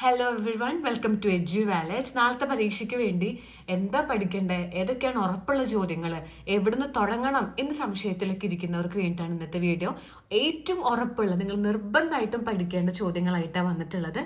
Hello everyone welcome to edu wallet നാളത്തെ പരീക്ഷയ്ക്ക് വേണ്ടി എന്താ പഠിക്കേണ്ടത്? ഏതൊക്കെയാണ് ഉറപ്പുള്ള ചോദ്യങ്ങൾ എവിടുന്ന് തുടങ്ങണം എന്ന് സംശയത്തിലൊക്കെ ഇരിക്കുന്നവർക്ക് വേണ്ടിയിട്ടാണ് ഇന്നത്തെ വീഡിയോ. ഏറ്റവും ഉറപ്പുള്ള നിങ്ങൾ നിർബന്ധമായിട്ടും പഠിക്കേണ്ട ചോദ്യങ്ങളായിട്ടാണ് വന്നിട്ടുള്ളത്.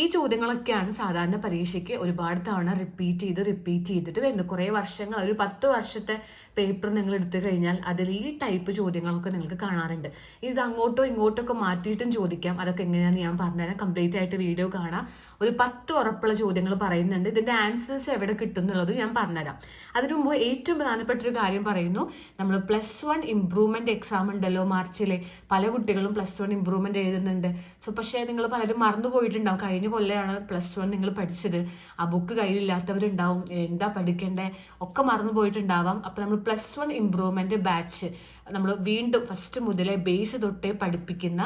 ഈ ചോദ്യങ്ങളൊക്കെയാണ് സാധാരണ പരീക്ഷയ്ക്ക് ഒരുപാട് തവണ റിപ്പീറ്റ് ചെയ്ത് റിപ്പീറ്റ് ചെയ്തിട്ട് വരുന്നത്. കുറേ വർഷങ്ങൾ ഒരു പത്ത് വർഷത്തെ പേപ്പർ നിങ്ങൾ എടുത്തു കഴിഞ്ഞാൽ അതിൽ ഈ ടൈപ്പ് ചോദ്യങ്ങളൊക്കെ നിങ്ങൾക്ക് കാണാറുണ്ട്. ഇത് അങ്ങോട്ടോ ഇങ്ങോട്ടോ ഒക്കെ മാറ്റിയിട്ടും ചോദിക്കാം. അതൊക്കെ എങ്ങനെയാണെന്ന് ഞാൻ പറഞ്ഞുതരാം. കംപ്ലീറ്റ് ആയിട്ട് വീഡിയോ കാണാം. ഒരു പത്ത് ഉറപ്പുള്ള ചോദ്യങ്ങൾ പറയുന്നുണ്ട്. ഇതിന്റെ ആൻസേഴ്സ് എവിടെ കിട്ടും എന്നുള്ളത് ഞാൻ പറഞ്ഞുതരാം. അതിനു മുമ്പ് ഏറ്റവും പ്രധാനപ്പെട്ട ഒരു കാര്യം പറയുന്നു. നമ്മൾ പ്ലസ് വൺ ഇംപ്രൂവ്മെന്റ് എക്സാം ഉണ്ടല്ലോ മാർച്ചിലെ. പല കുട്ടികളും പ്ലസ് വൺ ഇംപ്രൂവ്മെന്റ് എഴുതുന്നുണ്ട്. സോ പക്ഷേ നിങ്ങൾ പലരും മറന്നു പോയിട്ടുണ്ടാവും. കഴിഞ്ഞ കൊല്ലമാണ് പ്ലസ് വൺ നിങ്ങൾ പഠിച്ചത്. ആ ബുക്ക് കയ്യിലില്ലാത്തവരുണ്ടാവും. എന്താ പഠിക്കേണ്ടത് ഒക്കെ മറന്നു പോയിട്ടുണ്ടാവാം. അപ്പോൾ നമ്മൾ പ്ലസ് വൺ ഇംപ്രൂവ്മെന്റ് ബാച്ച് നമ്മൾ വീണ്ടും ഫസ്റ്റ് മുതലേ ബേസ് തൊട്ടേ പഠിപ്പിക്കുന്ന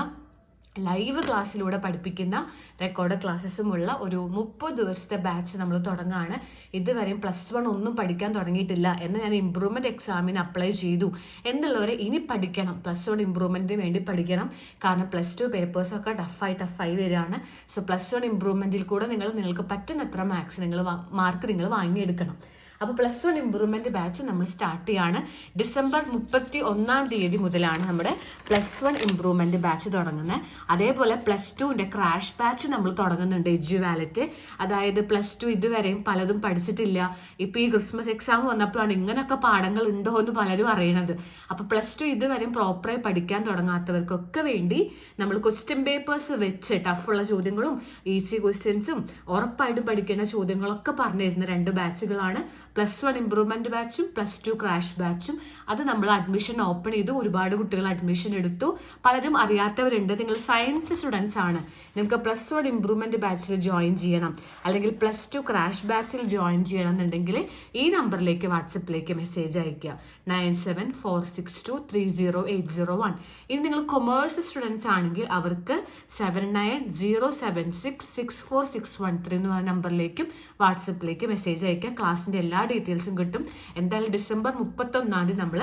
ലൈവ് ക്ലാസ്സിലൂടെ പഠിപ്പിക്കുന്ന റെക്കോർഡ് ക്ലാസ്സസുമുള്ള ഒരു മുപ്പത് ദിവസത്തെ ബാച്ച് നമ്മൾ തുടങ്ങുകയാണ് ഇതുവരെയും പ്ലസ് വൺ ഒന്നും പഠിക്കാൻ തുടങ്ങിയിട്ടില്ല എന്ന് ഞാൻ ഇമ്പ്രൂവ്മെന്റ് എക്സാമിന് അപ്ലൈ ചെയ്തു. എന്നുള്ളവരെ ഇനി പഠിക്കണം. പ്ലസ് വൺ ഇമ്പ്രൂവ്മെന്റിന് വേണ്ടി പഠിക്കണം. കാരണം പ്ലസ് ടു പേപ്പേഴ്സൊക്കെ ടഫായി ടഫായി വരികയാണ്. സോ പ്ലസ് വൺ ഇമ്പ്രൂവ്മെന്റിൽ കൂടെ നിങ്ങൾ നിങ്ങൾക്ക് പറ്റുന്നത്ര മാക്സ് നിങ്ങൾ മാർക്ക് നിങ്ങൾ വാങ്ങിയെടുക്കണം. അപ്പോൾ പ്ലസ് വൺ ഇമ്പ്രൂവ്മെന്റ് ബാച്ച് നമ്മൾ സ്റ്റാർട്ട് ചെയ്യാണ്. ഡിസംബർ മുപ്പത്തി ഒന്നാം തീയതി മുതലാണ് നമ്മുടെ പ്ലസ് വൺ ഇമ്പ്രൂവ്മെന്റ് ബാച്ച് തുടങ്ങുന്നത് അതേപോലെ പ്ലസ് ടുവിന്റെ ക്രാഷ് ബാച്ച് നമ്മൾ തുടങ്ങുന്നുണ്ട് എജു വാലറ്റ് അതായത് പ്ലസ് ടു ഇതുവരെയും പലതും പഠിച്ചിട്ടില്ല. ഇപ്പൊ ഈ ക്രിസ്മസ് എക്സാം വന്നപ്പോഴാണ് ഇങ്ങനെയൊക്കെ പാഠങ്ങൾ ഉണ്ടോ എന്ന് പലരും അറിയണത്. അപ്പോൾ പ്ലസ് ടു ഇതുവരെയും പ്രോപ്പറായി പഠിക്കാൻ തുടങ്ങാത്തവർക്കൊക്കെ വേണ്ടി നമ്മൾ ക്വസ്റ്റ്യൻ പേപ്പേഴ്സ് വെച്ച് ടഫുള്ള ചോദ്യങ്ങളും ഈസി ക്വസ്റ്റ്യൻസും ഉറപ്പായിട്ടും പഠിക്കേണ്ട ചോദ്യങ്ങളൊക്കെ പറഞ്ഞു തരുന്ന രണ്ട് ബാച്ചുകളാണ് പ്ലസ് വൺ ഇമ്പ്രൂവ്മെന്റ് ബാച്ചും പ്ലസ് ടു ക്രാഷ് ബാച്ചും അത് നമ്മൾ അഡ്മിഷൻ ഓപ്പൺ ചെയ്തു. ഒരുപാട് കുട്ടികൾ അഡ്മിഷൻ എടുത്തു. പലരും അറിയാത്തവരുണ്ട്. നിങ്ങൾ സയൻസ് സ്റ്റുഡൻസ് ആണ്. നിങ്ങൾക്ക് പ്ലസ് വൺ ഇമ്പ്രൂവ്മെന്റ് ബാച്ചിൽ ജോയിൻ ചെയ്യണം. അല്ലെങ്കിൽ പ്ലസ് ടു ക്രാഷ് ബാച്ചിൽ ജോയിൻ ചെയ്യണം എന്നുണ്ടെങ്കിൽ ഈ നമ്പറിലേക്ക് വാട്സപ്പിലേക്ക് മെസ്സേജ് അയയ്ക്കുക. Nine seven four six two three zero eight zero one ഇനി നിങ്ങൾ കൊമേഴ്സ് സ്റ്റുഡൻസ് ആണെങ്കിൽ അവർക്ക് seven nine zero seven six six four six one three എന്ന് പറഞ്ഞ നമ്പറിലേക്കും വാട്സപ്പിലേക്ക് മെസ്സേജ് അയക്കുക ക്ലാസ്സിന്റെ എല്ലാ ഡീറ്റെയിൽസും കിട്ടും. എന്തായാലും ഡിസംബർ മുപ്പത്തൊന്നാം തീയതി നമ്മൾ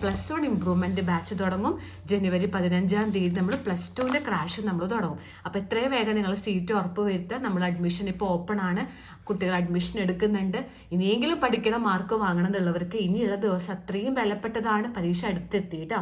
പ്ലസ് വൺ ഇമ്പ്രൂവ്മെന്റ് ബാച്ച് തുടങ്ങും. ജനുവരി പതിനഞ്ചാം തീയതി നമ്മൾ പ്ലസ് ടുവിന്റെ ക്രാഷ് നമ്മൾ തുടങ്ങും. അപ്പോൾ എത്രയും വേഗം നിങ്ങൾ സീറ്റ് ഉറപ്പ് വരുത്തുക. നമ്മൾ അഡ്മിഷൻ ഇപ്പോൾ ഓപ്പൺ ആണ്. കുട്ടികൾ അഡ്മിഷൻ എടുക്കുന്നുണ്ട്. ഇനിയെങ്കിലും പഠിക്കണം മാർക്ക് വാങ്ങണം എന്നുള്ളവർക്ക് ഇനിയുള്ള ദിവസം അത്രയും വിലപ്പെട്ടതാണ് പരീക്ഷ അടുത്തെത്തി കേട്ടോ.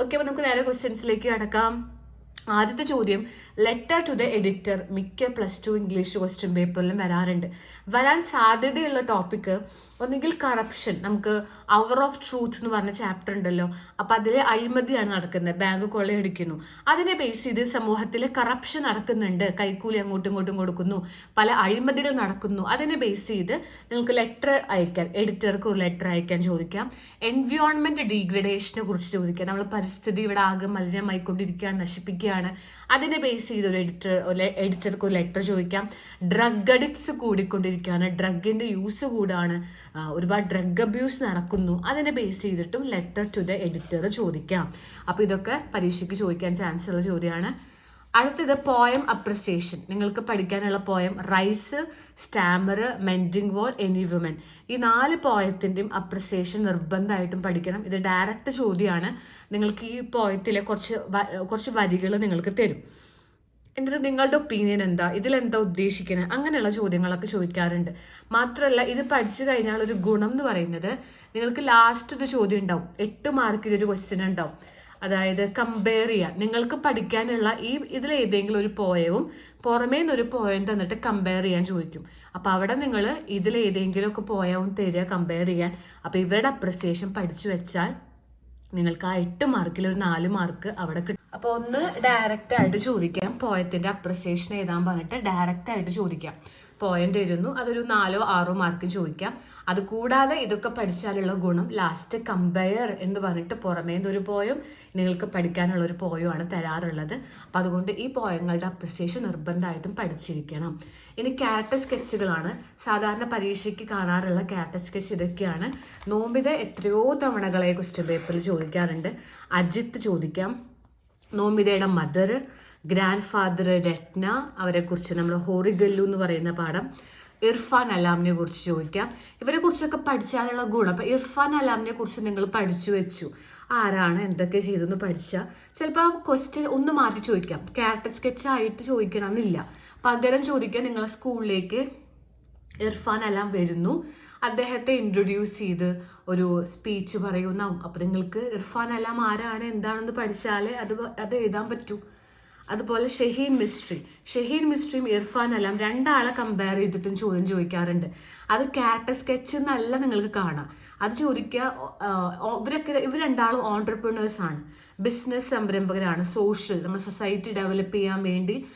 ഓക്കെ അപ്പോൾ നമുക്ക് നേരെ ക്വസ്റ്റ്യൻസിലേക്ക് കടക്കാം. ആദ്യത്തെ ചോദ്യം ലെറ്റർ ടു ദ എഡിറ്റർ മിക്ക പ്ലസ് ടു ഇംഗ്ലീഷ് ക്വസ്റ്റ്യൻ പേപ്പറിലും വരാറുണ്ട്. വരാൻ സാധ്യതയുള്ള ടോപ്പിക്ക് ഒന്നുകിൽ കറപ്ഷൻ നമുക്ക് അവർ ഓഫ് ട്രൂത്ത് എന്ന് പറഞ്ഞ ചാപ്റ്റർ ഉണ്ടല്ലോ. അപ്പൊ അതിലെ അഴിമതിയാണ് നടക്കുന്നത്. ബാങ്ക് കൊള്ളയടിക്കുന്നു. അതിനെ ബേസ് ചെയ്ത് സമൂഹത്തിൽ കറപ്ഷൻ നടക്കുന്നുണ്ട്. കൈക്കൂലി അങ്ങോട്ടും ഇങ്ങോട്ടും കൊടുക്കുന്നു. പല അഴിമതികൾ നടക്കുന്നു. അതിനെ ബേസ് ചെയ്ത് നിങ്ങൾക്ക് ലെറ്റർ അയക്കാൻ എഡിറ്റർക്ക് ഒരു ലെറ്റർ അയക്കാൻ ചോദിക്കാം. എൻവയോൺമെന്റ് ഡീഗ്രഡേഷനെ കുറിച്ച് ചോദിക്കാം. നമ്മൾ പരിസ്ഥിതി ഇവിടെ ആകെ മലിനമായിക്കൊണ്ടിരിക്കുകയാണ് നശിപ്പിക്കുകയാണ്. അതിനെ ബേസ് ചെയ്ത് ഒരു എഡിറ്റർ എഡിറ്റർക്ക് ഒരു ലെറ്റർ ചോദിക്കാം. ഡ്രഗ് അഡിക്ട്സ് കൂടിക്കൊണ്ടിരിക്കുകയാണ്. ഡ്രഗിന്റെ യൂസ് കൂടാണ്. ഒരുപാട് ഡ്രഗ് അബ്യൂസ് നടക്കുന്നു. അതിനെ ബേസ് ചെയ്തിട്ടും ലെറ്റർ ടു ദ എഡിറ്റർ ചോദിക്കാം. അപ്പൊ ഇതൊക്കെ പരീക്ഷയ്ക്ക് ചോദിക്കാൻ ചാൻസ് ഉള്ള ചോദ്യമാണ്. അടുത്തത് പോയം അപ്രിസിയേഷൻ നിങ്ങൾക്ക് പഠിക്കാനുള്ള poem rice stammer mending wall any woman ഈ നാല് പോയത്തിന്റെയും അപ്രിസിയേഷൻ നിർബന്ധമായിട്ടും പഠിക്കണം. ഇത് ഡയറക്റ്റ് ചോദ്യമാണ്. നിങ്ങൾക്ക് ഈ പോയത്തിലെ കുറച്ച് കുറച്ച് വരികൾ നിങ്ങൾക്ക് തരും. എന്നിട്ട് നിങ്ങളുടെ ഒപ്പീനിയൻ എന്താ? ഇതിലെന്താ ഉദ്ദേശിക്കുന്നത് അങ്ങനെയുള്ള ചോദ്യങ്ങളൊക്കെ ചോദിക്കാറുണ്ട്. മാത്രമല്ല ഇത് പഠിച്ചു കഴിഞ്ഞാൽ ഒരു ഗുണം എന്ന് പറയുന്നത് നിങ്ങൾക്ക് ലാസ്റ്റ് ഒരു ചോദ്യം ഉണ്ടാവും. എട്ട് മാർക്കിന്റെ ഒരു ക്വസ്റ്റ്യൻ ഉണ്ടാവും. അതായത് കമ്പയർ ചെയ്യുക നിങ്ങൾക്ക് പഠിക്കാനുള്ള ഈ ഇതിൽ ഏതെങ്കിലും ഒരു പോയവും പുറമേ നിന്നൊരു പോയം തന്നിട്ട് കമ്പയർ ചെയ്യാൻ ചോദിക്കും. അപ്പോൾ അവിടെ നിങ്ങൾ ഇതിൽ ഏതെങ്കിലും ഒക്കെ പോയവും തരിക കമ്പയർ ചെയ്യാൻ. അപ്പോൾ ഇവരുടെ അപ്രിസിയേഷൻ പഠിച്ചു വെച്ചാൽ നിങ്ങൾക്ക് ആ എട്ട് മാർക്കിൽ ഒരു നാല് മാർക്ക് അവിടെ കിട്ടും. അപ്പൊ ഒന്ന് ഡയറക്റ്റ് ആയിട്ട് ചോദിക്കാം. പോയത്തിന്റെ അപ്രിസിയേഷൻ എഴുതാൻ പറഞ്ഞിട്ട് ഡയറക്റ്റ് ആയിട്ട് ചോദിക്കാം. പോയം തരുന്നു അതൊരു നാലോ ആറോ മാർക്ക് ചോദിക്കാം. അത് കൂടാതെ ഇതൊക്കെ പഠിച്ചാലുള്ള ഗുണം ലാസ്റ്റ് കമ്പയർ എന്ന് പറഞ്ഞിട്ട് പുറമേ ഒരു പോയം നിങ്ങൾക്ക് പഠിക്കാനുള്ള ഒരു പോയമാണ് തരാറുള്ളത്. അപ്പം അതുകൊണ്ട് ഈ പോയങ്ങളുടെ അപ്രിസിയേഷൻ നിർബന്ധമായിട്ടും പഠിച്ചിരിക്കണം. ഇനി ക്യാരക്ടർ സ്കെച്ചുകളാണ് സാധാരണ പരീക്ഷയ്ക്ക് കാണാറുള്ള ക്യാരക്ടർ സ്കെച്ച് ഇതൊക്കെയാണ്. നോമ്പിത് എത്രയോ തവണകളെ ക്വസ്റ്റ്യൻ പേപ്പറിൽ ചോദിക്കാറുണ്ട്. അജിത്ത് ചോദിക്കാം. നോമിതയുടെ മദർ ഗ്രാൻഡ് ഫാദർ രത്ന അവരെ കുറിച്ച് നമ്മൾ ഹോറിഗല്ലു എന്ന് പറയുന്ന പാഠം. ഇർഫാൻ അലാമിനെ കുറിച്ച് ചോദിക്കാം. ഇവരെ കുറിച്ചൊക്കെ പഠിച്ചാലുള്ള ഗുണം. അപ്പൊ ഇർഫാൻ അലാമിനെ കുറിച്ച് നിങ്ങൾ പഠിച്ചു വെച്ചു. ആരാണ്? എന്തൊക്കെ ചെയ്തെന്ന് പഠിച്ചാൽ ചിലപ്പോൾ ആ ക്വസ്റ്റ്യൻ ഒന്ന് മാറ്റി ചോദിക്കാം. ക്യാരക്ടർ സ്കെച്ച് ആയിട്ട് ചോദിക്കണം എന്നില്ല പകരം ചോദിക്കാൻ നിങ്ങളെ സ്കൂളിലേക്ക് ഇർഫാൻ എല്ലാം വരുന്നു. അദ്ദേഹത്തെ ഇൻട്രൊഡ്യൂസ് ചെയ്ത് ഒരു സ്പീച്ച് പറയുന്ന. അപ്പം നിങ്ങൾക്ക് ഇർഫാൻ എല്ലാം ആരാണ് എന്താണെന്ന് പഠിച്ചാലേ അത് അത് എഴുതാൻ പറ്റൂ. അതുപോലെ ഷഹീൻ മിസ്ട്രി. ഷഹീൻ മിസ്ട്രിയും ഇർഫാൻ എല്ലാം രണ്ടാളെ കമ്പയർ ചെയ്തിട്ടും ചോദ്യം ചോദിക്കാറുണ്ട്. അത് ക്യാരക്ടർ സ്കെച്ച് എന്നല്ല നിങ്ങൾക്ക് കാണാം. അത് ചോദിക്കുക ഇവരൊക്കെ ഇവർ രണ്ടാളും ഓണ്ടർപ്രണേഴ്സ് ആണ്. ബിസിനസ് സംരംഭകരാണ്. സോഷ്യൽ നമ്മുടെ സൊസൈറ്റി ഡെവലപ്പ് ചെയ്യാൻ വേണ്ടി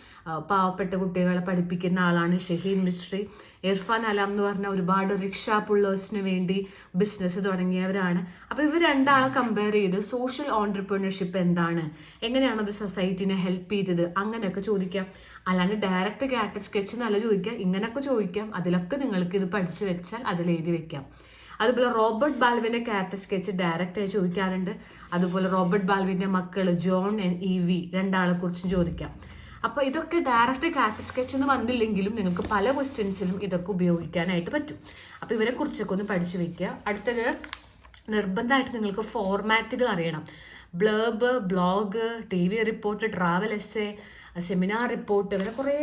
പാവപ്പെട്ട കുട്ടികളെ പഠിപ്പിക്കുന്ന ആളാണ് ഷഹീൻ മിസ്ട്രി ഇർഫാൻ അലാം എന്ന് പറഞ്ഞ ഒരുപാട് റിക്ഷ പുള്ളേഴ്സിന് വേണ്ടി ബിസിനസ് തുടങ്ങിയവരാണ്. അപ്പോൾ ഇവർ രണ്ടാളെ കമ്പയർ ചെയ്ത് സോഷ്യൽ ഓണ്ടർപ്രണർഷിപ്പ് എന്താണ്? എങ്ങനെയാണ് അത് സൊസൈറ്റിനെ ഹെൽപ്പ് ചെയ്തത്? അങ്ങനെയൊക്കെ ചോദിക്കാം. അല്ലാണ്ട് ഡയറക്റ്റ് ക്യാരക്ടർ സ്കെച്ച് നല്ല ചോദിക്കാം ഇങ്ങനെയൊക്കെ ചോദിക്കാം. അതിലൊക്കെ നിങ്ങൾക്ക് ഇത് പഠിച്ചു വെച്ചാൽ അതിൽ എഴുതി വെക്കാം. അതുപോലെ റോബർട്ട് ബാൽവിന്റെ ക്യാരക്ടർ സ്കെച്ച് ഡയറക്റ്റ് ആയി ചോദിക്കാറുണ്ട്. അതുപോലെ റോബർട്ട് ബാൽവിന്റെ മക്കൾ ജോൺ ആൻഡ് ഇ വി രണ്ടാളെ കുറിച്ചും ചോദിക്കാം. അപ്പോൾ ഇതൊക്കെ ഡയറക്റ്റ് കാറ്റ് സ്കെച്ച് എന്ന് വന്നില്ലെങ്കിലും നിങ്ങൾക്ക് പല ക്വസ്റ്റ്യൻസിലും ഇതൊക്കെ ഉപയോഗിക്കാനായിട്ട് പറ്റും. അപ്പോൾ ഇവരെ കുറിച്ചൊക്കെ ഒന്ന് പഠിച്ചു വെക്കുക. അടുത്തത് നിർബന്ധമായിട്ട് നിങ്ങൾക്ക് ഫോർമാറ്റുകൾ അറിയണം. Blurb blog T V report travel essay seminar report അങ്ങനെ കുറേ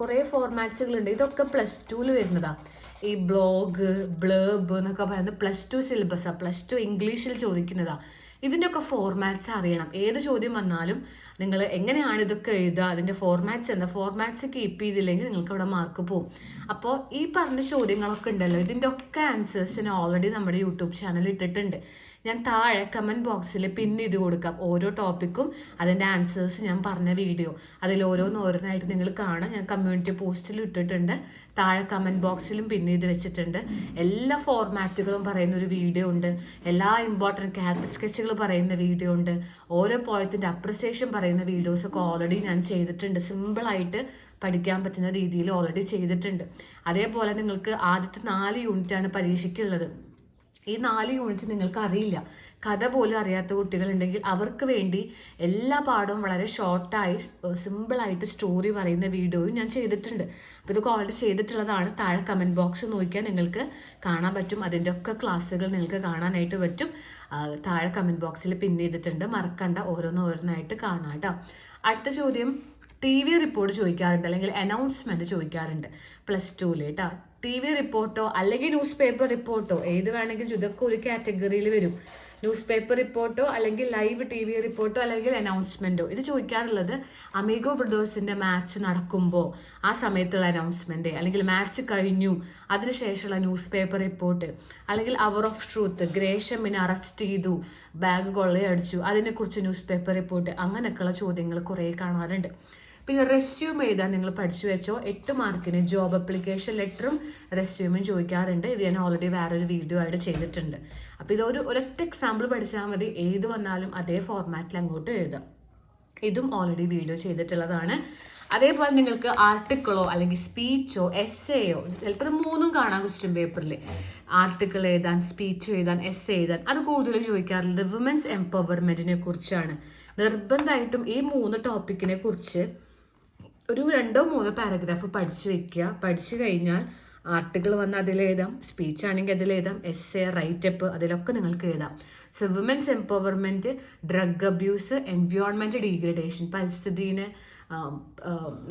കുറേ ഫോർമാറ്റ്സുകളുണ്ട് ഇതൊക്കെ പ്ലസ് ടുവിൽ വരുന്നതാണ് ഈ ബ്ലോഗ് ബ്ലേബ് എന്നൊക്കെ പറയുന്നത് പ്ലസ് ടു സിലബസാണ് പ്ലസ് ടു ഇംഗ്ലീഷിൽ ചോദിക്കുന്നതാണ് ഇതിന്റെയൊക്കെ ഫോർമാറ്റ്സ് അറിയണം. ഏത് ചോദ്യം വന്നാലും നിങ്ങൾ എങ്ങനെയാണ് ഇതൊക്കെ എഴുതുക? അതിന്റെ ഫോർമാറ്റ്സ് എന്താ? ഫോർമാറ്റ്സ് കീപ്പ് ചെയ്തില്ലെങ്കിൽ നിങ്ങൾക്ക് ഇവിടെ മാർക്ക് പോകും അപ്പോൾ ഈ പറഞ്ഞ ചോദ്യങ്ങളൊക്കെ ഉണ്ടല്ലോ. ഇതിന്റെ ഒക്കെ ആൻസേഴ്സിന് ഓൾറെഡി നമ്മുടെ യൂട്യൂബ് ചാനൽ ഇട്ടിട്ടുണ്ട്. ഞാൻ താഴെ കമന്റ് ബോക്സിൽ പിന്നെ ഇത് കൊടുക്കാം. ഓരോ ടോപ്പിക്കും അതിന്റെ ആൻസേഴ്സ് ഞാൻ പറഞ്ഞ വീഡിയോ അതിൽ ഓരോന്ന് ഓരോന്നായിട്ട് നിങ്ങൾ കാണാം. ഞാൻ കമ്മ്യൂണിറ്റി പോസ്റ്റിൽ ഇട്ടിട്ടുണ്ട്. താഴെ കമന്റ് ബോക്സിലും പിന്നെ ഇത് വെച്ചിട്ടുണ്ട്. എല്ലാ ഫോർമാറ്റുകളും പറയുന്ന ഒരു വീഡിയോ ഉണ്ട്. എല്ലാ ഇമ്പോർട്ടന്റ് ക്യാരക്ടർ സ്കെച്ചുകൾ പറയുന്ന വീഡിയോ ഉണ്ട്. ഓരോ പോയത്തിന്റെ അപ്രിസിയേഷൻ പറയുന്ന വീഡിയോസൊക്കെ ഓൾറെഡി ഞാൻ ചെയ്തിട്ടുണ്ട്. സിമ്പിളായിട്ട് പഠിക്കാൻ പറ്റുന്ന രീതിയിൽ ഓൾറെഡി ചെയ്തിട്ടുണ്ട്. അതേപോലെ നിങ്ങൾക്ക് ആദ്യത്തെ നാല് യൂണിറ്റാണ് പരീക്ഷയ്ക്കുള്ളത് ഈ നാല് യൂണിറ്റ് നിങ്ങൾക്ക് അറിയില്ല കഥ പോലും അറിയാത്ത കുട്ടികളുണ്ടെങ്കിൽ അവർക്ക് വേണ്ടി എല്ലാ പാഠവും വളരെ ഷോർട്ടായി സിമ്പിളായിട്ട് സ്റ്റോറി പറയുന്ന വീഡിയോയും ഞാൻ ചെയ്തിട്ടുണ്ട്. അപ്പോൾ ഇതൊക്കെ ഓൾറെഡി ചെയ്തിട്ടുള്ളതാണ്. താഴെ കമന്റ് ബോക്സ് നോക്കിയാൽ നിങ്ങൾക്ക് കാണാൻ പറ്റും. അതിന്റെ ഒക്കെ ക്ലാസ്സുകൾ നിങ്ങൾക്ക് കാണാനായിട്ട് പറ്റും. താഴെ കമന്റ് ബോക്സിൽ പിൻ ചെയ്തിട്ടുണ്ട്. മറക്കണ്ട. ഓരോന്നോരോന്നായിട്ട് കാണാം കേട്ടോ അടുത്ത ചോദ്യം. ടി വി റിപ്പോർട്ട് ചോദിക്കാറുണ്ട് അല്ലെങ്കിൽ അനൗൺസ്മെന്റ് ചോദിക്കാറുണ്ട്. പ്ലസ് ടുവിൽ കേട്ടോ ടി വി റിപ്പോർട്ടോ അല്ലെങ്കിൽ ന്യൂസ് പേപ്പർ റിപ്പോർട്ടോ ഏത് വേണമെങ്കിലും ഇതൊക്കെ ഒരു കാറ്റഗറിയിൽ വരും. ന്യൂസ് പേപ്പർ റിപ്പോർട്ടോ അല്ലെങ്കിൽ ലൈവ് ടി വി റിപ്പോർട്ടോ അല്ലെങ്കിൽ അനൗൺസ്മെന്റോ ഇത് ചോദിക്കാറുള്ളത് അമേഗോ ബ്രദേഴ്സിന്റെ മാച്ച് നടക്കുമ്പോൾ ആ സമയത്തുള്ള അനൗൺസ്മെന്റ് അല്ലെങ്കിൽ മാച്ച് കഴിഞ്ഞു അതിനുശേഷമുള്ള ന്യൂസ് പേപ്പർ റിപ്പോർട്ട് അല്ലെങ്കിൽ അവർ ഓഫ് ട്രൂത്ത് ഗ്രേഷമിനെ അറസ്റ്റ് ചെയ്തു ബാഗ് കൊള്ളയടിച്ചു അതിനെക്കുറിച്ച് ന്യൂസ് പേപ്പർ റിപ്പോർട്ട് അങ്ങനെയൊക്കെയുള്ള ചോദ്യങ്ങൾ കുറേ കാണാറുണ്ട്. പിന്നെ റെസ്യൂം എഴുതാൻ നിങ്ങൾ പഠിച്ചു വെച്ചോ? എട്ട് മാർക്കിന് ജോബ് അപ്ലിക്കേഷൻ ലെറ്ററും റെസ്യൂമും ചോദിക്കാറുണ്ട്. ഇത് ഞാൻ ഓൾറെഡി വേറൊരു വീഡിയോ ആയിട്ട് ചെയ്തിട്ടുണ്ട്. അപ്പോൾ ഇതൊരു ഒരൊറ്റ എക്സാമ്പിൾ പഠിച്ചാൽ മതി. ഏത് വന്നാലും അതേ ഫോർമാറ്റിൽ അങ്ങോട്ട് എഴുതാം. ഇതും ഓൾറെഡി വീഡിയോ ചെയ്തിട്ടുള്ളതാണ്. അതേപോലെ നിങ്ങൾക്ക് ആർട്ടിക്കിളോ അല്ലെങ്കിൽ സ്പീച്ചോ എസ്സേയോ ചിലപ്പോൾ ഇത് മൂന്നും കാണാം ക്വസ്റ്റ്യൻ പേപ്പറിൽ ആർട്ടിക്കിൾ എഴുതാൻ സ്പീച്ച് എഴുതാൻ എസ് എഴുതാൻ. അത് കൂടുതലും ചോദിക്കാറുള്ളത് വുമൻസ് എംപവർമെന്റിനെ കുറിച്ചാണ്. നിർബന്ധമായിട്ടും ഈ മൂന്ന് ടോപ്പിക്കിനെ കുറിച്ച് ഒരു രണ്ടോ മൂന്നോ പാരഗ്രാഫ് പഠിച്ചു വെക്കുക. പഠിച്ചു കഴിഞ്ഞാൽ ആർട്ടിക്കിൾ വന്ന് അതിലെഴുതാം സ്പീച്ച് ആണെങ്കിൽ അതിലെഴുതാം എസ് എ റൈറ്റപ്പ് അതിലൊക്കെ നിങ്ങൾക്ക് എഴുതാം. So women's empowerment drug abuse environment degradation പരിസ്ഥിതിനെ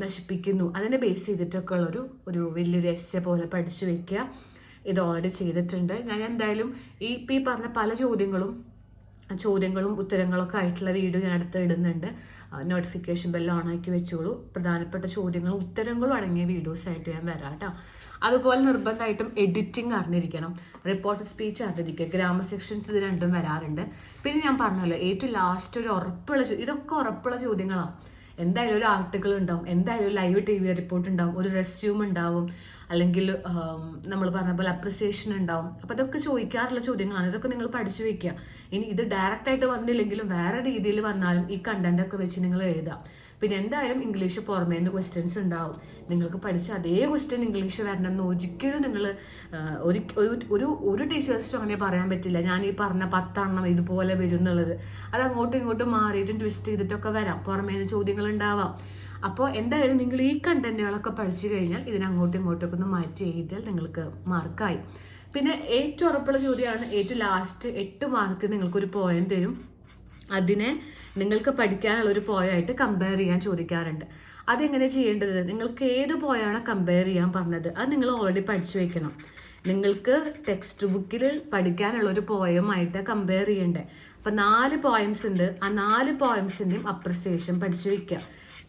നശിപ്പിക്കുന്നു. അതിനെ ബേസ് ചെയ്തിട്ടൊക്കെ ഉള്ളൊരു ഒരു വലിയൊരു എസ് എ പോലെ പഠിച്ചു വെക്കുക. ഇത് ഓൾറെഡി ചെയ്തിട്ടുണ്ട്. ഞാൻ എന്തായാലും ഈ ഈ പറഞ്ഞ പല ചോദ്യങ്ങളും ചോദ്യങ്ങളും ഉത്തരങ്ങളൊക്കെ ആയിട്ടുള്ള വീഡിയോ ഞാൻ അടുത്ത് ഇടുന്നുണ്ട്. നോട്ടിഫിക്കേഷൻ ഓൺ ആക്കി വെച്ചോളൂ. പ്രധാനപ്പെട്ട ചോദ്യങ്ങളും ഉത്തരങ്ങളും അടങ്ങിയ വീഡിയോസ് ആയിട്ട് ഞാൻ വരാം കേട്ടോ. അതുപോലെ നിർബന്ധമായിട്ടും എഡിറ്റിംഗ് അറിഞ്ഞിരിക്കണം. റിപ്പോർട്ട് സ്പീച്ച് അറിഞ്ഞിരിക്കുക. ഗ്രാമർ സെക്ഷൻസ് ഇത് രണ്ടും വരാറുണ്ട്. പിന്നെ ഞാൻ പറഞ്ഞല്ലോ ഏറ്റവും ലാസ്റ്റ് ഒരു ഉറപ്പുള്ള ഇതൊക്കെ ഉറപ്പുള്ള ചോദ്യങ്ങളാണ് എന്തായാലും ഒരു ആർട്ടിക്കിൾ ഉണ്ടാവും. എന്തായാലും ലൈവ് ടി വി റിപ്പോർട്ട് ഉണ്ടാവും. ഒരു റെസ്യൂം ഉണ്ടാവും. അല്ലെങ്കിൽ നമ്മൾ പറഞ്ഞ പോലെ അപ്രിസിയേഷൻ ഉണ്ടാവും. അപ്പോൾ അതൊക്കെ ചോദിക്കാറുള്ള ചോദ്യങ്ങളാണ്. ഇതൊക്കെ നിങ്ങൾ പഠിച്ചു വെക്കുക ഇനി ഇത് ഡയറക്റ്റ് ആയിട്ട് വന്നില്ലെങ്കിലും വേറെ രീതിയിൽ വന്നാലും ഈ കണ്ടന്റ് ഒക്കെ വെച്ച് നിങ്ങൾ എഴുതാം പിന്നെ എന്തായാലും ഇംഗ്ലീഷ് പുറമേ നിന്ന് ക്വസ്റ്റ്യൻസ് ഉണ്ടാവും. നിങ്ങൾക്ക് പഠിച്ച അതേ ക്വസ്റ്റ്യൻ ഇംഗ്ലീഷ് വരണം എന്ന് ഒരിക്കലും നിങ്ങൾ ഒരു ഒരു- ടീച്ചേഴ്സും അങ്ങനെ പറയാൻ പറ്റില്ല. ഞാൻ ഈ പറഞ്ഞ പത്തെണ്ണം ഇതുപോലെ വരും എന്നുള്ളത്. അത് അങ്ങോട്ടും ഇങ്ങോട്ടും മാറിയിട്ടും ട്വിസ്റ്റ് ചെയ്തിട്ടൊക്കെ വരാം. പുറമേ നിന്ന് ചോദ്യങ്ങൾ ഉണ്ടാവാം. അപ്പോൾ എന്തായാലും നിങ്ങൾ ഈ കണ്ടന്റുകളൊക്കെ പഠിച്ചു കഴിഞ്ഞാൽ ഇതിനങ്ങോട്ടും ഇങ്ങോട്ടും ഇങ്ങോട്ടൊക്കെ ഒന്ന് മാറ്റി എഴുതിയാൽ നിങ്ങൾക്ക് മാർക്കായി പിന്നെ ഏറ്റവും ഉറപ്പുള്ള ചോദ്യമാണ് ഏറ്റവും ലാസ്റ്റ് എട്ട് മാർക്ക് നിങ്ങൾക്കൊരു പോയിന്റ് തരും. അതിനെ നിങ്ങൾക്ക് പഠിക്കാനുള്ള ഒരു പോയായിട്ട് കമ്പയർ ചെയ്യാൻ ചോദിക്കാറുണ്ട്. അതെങ്ങനെ ചെയ്യേണ്ടത്? നിങ്ങൾക്ക് ഏത് പോയാണ് കമ്പയർ ചെയ്യാൻ പറഞ്ഞത്? അത് നിങ്ങൾ ഓൾറെഡി പഠിച്ചു വെക്കണം. നിങ്ങൾക്ക് ടെക്സ്റ്റ് ബുക്കിൽ പഠിക്കാനുള്ള ഒരു പോയമായിട്ട് കമ്പയർ ചെയ്യണ്ടേ? അപ്പം നാല് പോയംസ് ഉണ്ട്. ആ നാല് പോയംസിന്റെയും അപ്രിസിയേഷൻ പഠിച്ചു വെക്കുക.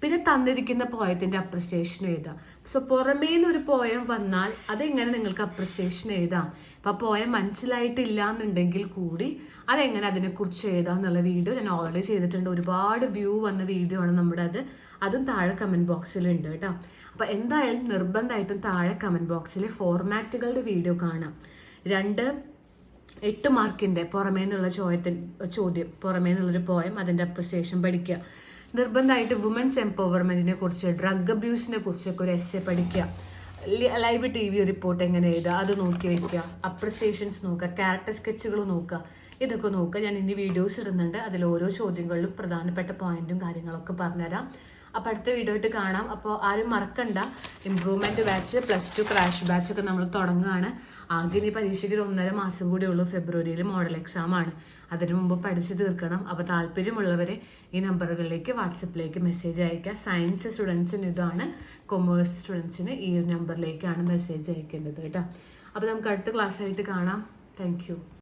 പിന്നെ തന്നിരിക്കുന്ന പോയത്തിന്റെ അപ്രിസിയേഷൻ എഴുതാം. സോ പുറമേ നിന്ന് ഒരു പോയം വന്നാൽ അതെങ്ങനെ നിങ്ങൾക്ക് അപ്രിസിയേഷൻ എഴുതാം? അപ്പൊ ആ പോയം മനസ്സിലായിട്ടില്ല എന്നുണ്ടെങ്കിൽ കൂടി അതെങ്ങനെ അതിനെക്കുറിച്ച് എഴുതാം എന്നുള്ള വീഡിയോ ഞാൻ ഓൾറെഡി ചെയ്തിട്ടുണ്ട്. ഒരുപാട് വ്യൂ വന്ന വീഡിയോ ആണ് നമ്മുടെ അത് അതും താഴെ കമന്റ് ബോക്സിലുണ്ട് കേട്ടോ. അപ്പോൾ എന്തായാലും നിർബന്ധമായിട്ടും താഴെ കമന്റ് ബോക്സിൽ ഫോർമാറ്റുകളുടെ വീഡിയോ കാണാം. രണ്ട് എട്ട് മാർക്കിന്റെ പുറമേ നിന്നുള്ള ചോദ്യത്തിന് ചോദ്യം പുറമേ നിന്നുള്ളൊരു പോയം അതിന്റെ അപ്രിസിയേഷൻ പഠിക്കുക. നിർബന്ധമായിട്ട് വുമൻസ് എംപവർമെന്റിനെ കുറിച്ച് ഡ്രഗ് അബ്യൂസിനെ കുറിച്ചൊക്കെ ഒരു എസ് എ പഠിക്കുക ലൈവ് ടി വി റിപ്പോർട്ട് എങ്ങനെ എഴുതുക അത് നോക്കി വയ്ക്കുക അപ്രിസിയേഷൻസ് നോക്കുക ക്യാരക്ടർ സ്കെച്ചുകൾ നോക്കുക ഇതൊക്കെ നോക്കുക. ഞാൻ ഇനി വീഡിയോസ് ഇടുന്നുണ്ട്. അതിൽ ഓരോ ചോദ്യങ്ങളിലും പ്രധാനപ്പെട്ട പോയിന്റും കാര്യങ്ങളൊക്കെ പറഞ്ഞുതരാം. അപ്പോൾ അടുത്ത വീഡിയോ ആയിട്ട് കാണാം. അപ്പോൾ ആരും മറക്കണ്ട. Improvement batch plus two crash batch ഒക്കെ നമ്മൾ തുടങ്ങുകയാണ്. ആകെ ഇനി പരീക്ഷയ്ക്ക് ഒരു ഒന്നര മാസം കൂടി ഉള്ളൂ. ഫെബ്രുവരിയിൽ മോഡൽ എക്സാം ആണ്. അതിനു മുമ്പ് പഠിച്ചു തീർക്കണം. അപ്പോൾ താല്പര്യമുള്ളവരെ ഈ നമ്പറുകളിലേക്ക് വാട്സപ്പിലേക്ക് മെസ്സേജ് അയക്കുക സയൻസ് സ്റ്റുഡൻസിന് ഇതാണ്. കൊമേഴ്സ് സ്റ്റുഡൻസിന് ഈ ഒരു നമ്പറിലേക്കാണ് മെസ്സേജ് അയക്കേണ്ടത് കേട്ടോ. അപ്പോൾ നമുക്ക് അടുത്ത ക്ലാസ്സായിട്ട് കാണാം. താങ്ക്